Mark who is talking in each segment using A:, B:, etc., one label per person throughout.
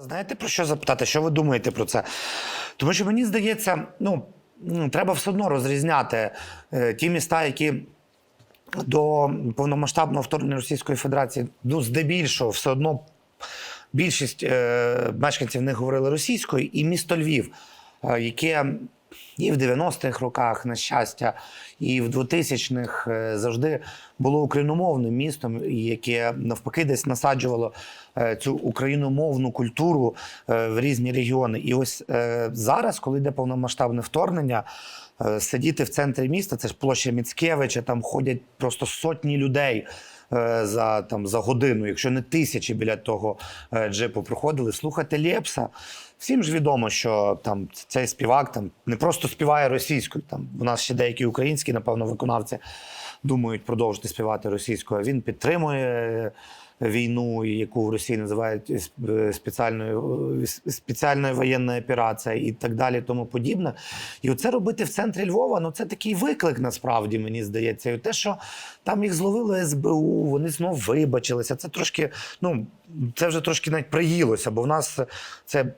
A: Знаєте про що запитати? Що ви думаєте про це? Тому що мені здається, ну треба все одно розрізняти е, ті міста, які до повномасштабного вторгнення Російської Федерації, ну, здебільшого, все одно більшість е, мешканців не говорили російською, і місто Львів, е, яке і в 90-х роках, на щастя, і в 2000-х е, завжди було україномовним містом, яке навпаки десь насаджувало е, цю україномовну культуру е, в різні регіони. І ось зараз, коли йде повномасштабне вторгнення, сидіти в центрі міста, це ж площа Міцкевича, там ходять просто сотні людей е, за, там, за годину, якщо не тисячі біля того е, джипу проходили. Слухати Лєпса. Всім ж відомо, що там цей співак там не просто співає російською. Там у нас ще деякі українські, напевно, виконавці думають продовжити співати російською. Він підтримує е, війну, яку в Росії називають е, спеціальною е, спеціальною воєнною операцією і так далі, тому подібне. І оце робити в центрі Львова, ну це такий виклик, насправді мені здається. І те, що там їх зловили СБУ, вони знов вибачилися. Це трошки, ну це вже трошки навіть приїлося, бо в нас це.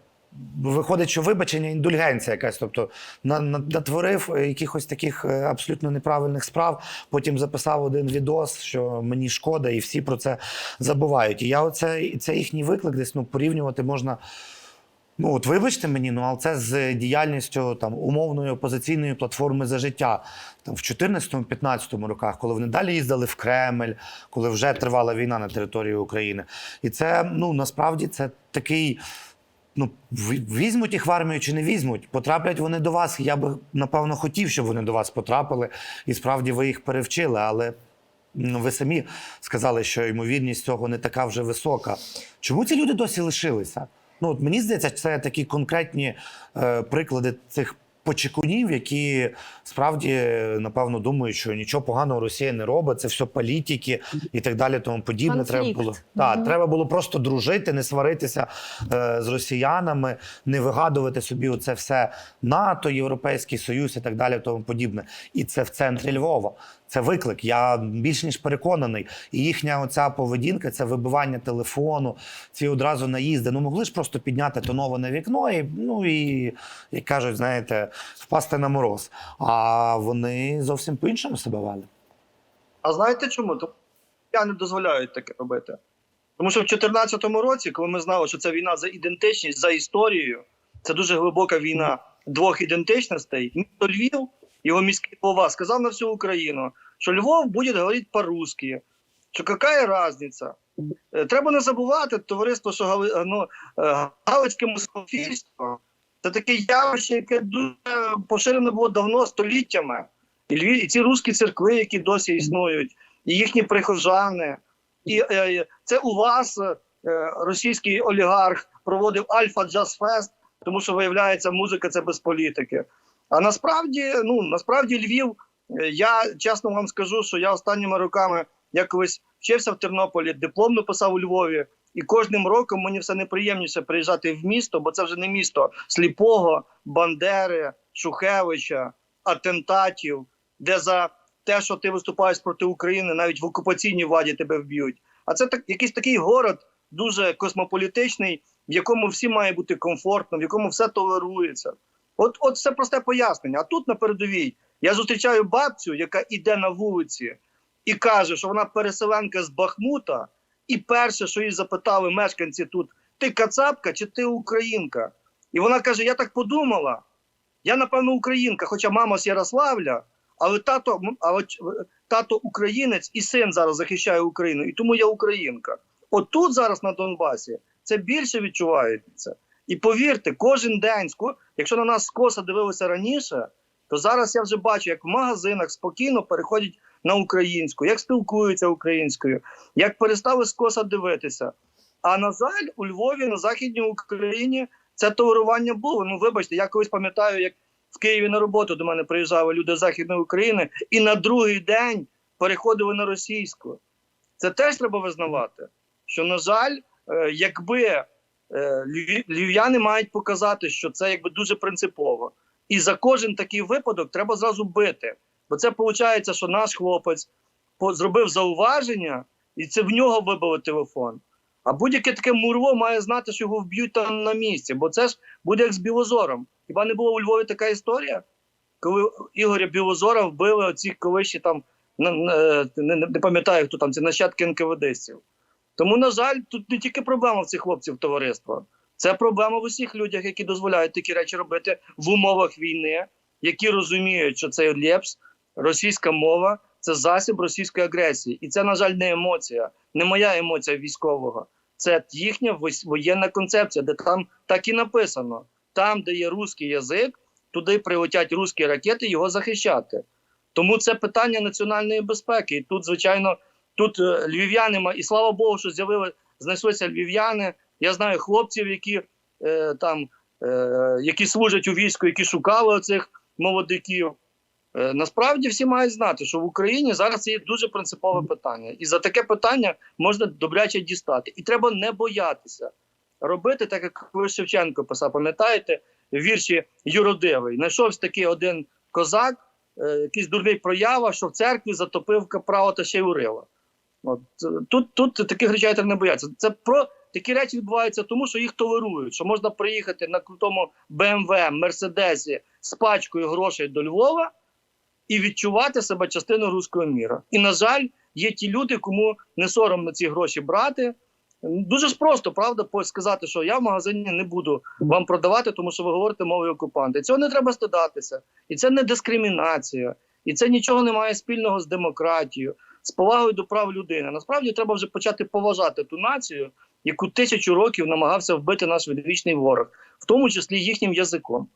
A: Виходить, що вибачення індульгенція якась, тобто на- на- натворив якихось таких е, абсолютно неправильних справ. Потім записав один відос, що мені шкода, і всі про це забувають. І я оце це їхній виклик десь ну порівнювати можна. Ну, от вибачте мені, ну але це з діяльністю там умовної опозиційної платформи за життя там в 14-15 роках, коли вони далі їздили в Кремль, коли вже тривала війна на території України. І це ну насправді це такий. Ну, візьмуть їх в армію чи не візьмуть, потраплять вони до вас. Я би напевно хотів, щоб вони до вас потрапили, і справді ви їх перевчили, але ви самі сказали, що ймовірність цього не така вже висока. Чому ці люди досі лишилися? Ну, от мені здається, це такі конкретні е, приклади цих почекунів, які справді напевно думають, що нічого поганого Росія не робить, це все політики і так далі. Тому подібне.
B: Конфлікт.
A: Треба було так, треба було просто дружити, не сваритися е, з росіянами, не вигадувати собі оце все НАТО, Європейський Союз і так далі. Тому подібне. І це в центрі Львова. Це виклик. Я більш ніж переконаний. І їхня оця поведінка, це вибивання телефону, ці одразу наїзди. Ну могли ж просто підняти тоноване вікно і ну і як кажуть, знаєте, впасти на мороз. А вони зовсім по-іншому себе вели.
C: А знаєте чому? Тому я не дозволяють таке робити. Тому що в 2014 році, коли ми знали, що це війна за ідентичність, за історією, це дуже глибока війна двох ідентичностей. Місто Львів, його міський голова, сказав на всю Україну, що Львов буде говорити по-русски. Що яка різниця? Е, Треба не забувати, товариство, що Гали- ну, е, Галицьке москофільство це таке явище, яке дуже поширено було давно століттями. І, Львів, і ці русські церкви, які досі існують, і їхні прихожани. І е, це у вас е, російський олігарх проводив Альфа Джаз Фест, тому що виявляється, музика це без політики. А насправді, ну насправді Львів, е, я чесно вам скажу, що я останніми роками я колись вчився в Тернополі, диплом написав у Львові, і кожним роком мені все неприємніше приїжджати в місто, бо це вже не місто сліпого, Бандери, Шухевича, атентатів, де за те, що ти виступаєш проти України, навіть в окупаційній владі тебе вб'ють. А це так якийсь такий город дуже космополітичний, в якому всі має бути комфортно, в якому все толерується. От, от все просте пояснення. А тут на передовій я зустрічаю бабцю, яка іде на вулиці і каже, що вона переселенка з Бахмута, і перше, що її запитали мешканці тут: ти кацапка чи ти українка? І вона каже: Я так подумала. Я, напевно, українка, хоча мама з Ярославля, але тато, але тато українець і син зараз захищає Україну, і тому я українка. От тут зараз на Донбасі це більше відчувається. І повірте, кожен день, якщо на нас скоса дивилися раніше, то зараз я вже бачу, як в магазинах спокійно переходять на українську, як спілкуються українською, як перестали скоса дивитися. А на жаль, у Львові, на Західній Україні, це толерування було. Ну, вибачте, я колись пам'ятаю, як в Києві на роботу до мене приїжджали люди з Західної України, і на другий день переходили на російську. Це теж треба визнавати. Що, на жаль, е, якби львів'яни мають показати, що це якби дуже принципово. І за кожен такий випадок треба зразу бити. Бо це виходить, що наш хлопець зробив зауваження, і це в нього вибили телефон. А будь-яке таке мурво має знати, що його вб'ють там на місці, бо це ж буде як з Білозором. Хіба не було у Львові така історія? Коли Ігоря Білозора вбили оці колишні там, не пам'ятаю, хто там, ці нащадки НКВДстів. Тому, на жаль, тут не тільки проблема в цих хлопців товариства. Це проблема в усіх людях, які дозволяють такі речі робити в умовах війни, які розуміють, що це лепс, російська мова це засіб російської агресії. І це, на жаль, не емоція, не моя емоція військового. Це їхня воєнна концепція, де там так і написано: там, де є русський язик, туди прилетять русські ракети його захищати. Тому це питання національної безпеки. І тут, звичайно, тут е, львів'яни, і слава Богу, що з'явили, знайшлися львів'яни. Я знаю хлопців, які е, там е, які служать у війську, які шукали оцих молодиків. Е, насправді всі мають знати, що в Україні зараз є дуже принципове питання, і за таке питання можна добряче дістати. І треба не боятися робити, так як ви Шевченко писав, пам'ятаєте, вірші Юродивий. Знайшовся такий один козак, е, якийсь дурний проява, що в церкві затопив капрала та ще й урила. От е, тут, тут таких речей не бояться. Це про такі речі відбуваються, тому що їх толерують. Що можна приїхати на крутому БМВ, Мерседесі з пачкою грошей до Львова і відчувати себе частиною руського міра. І на жаль, є ті люди, кому не соромно ці гроші брати. Дуже ж просто, правда, сказати, що я в магазині не буду вам продавати, тому що ви говорите мовою окупанта. І цього не треба стидатися. І це не дискримінація, і це нічого не має спільного з демократією, з повагою до прав людини. Насправді треба вже почати поважати ту націю, яку тисячу років намагався вбити наш відвічний ворог, в тому числі їхнім язиком.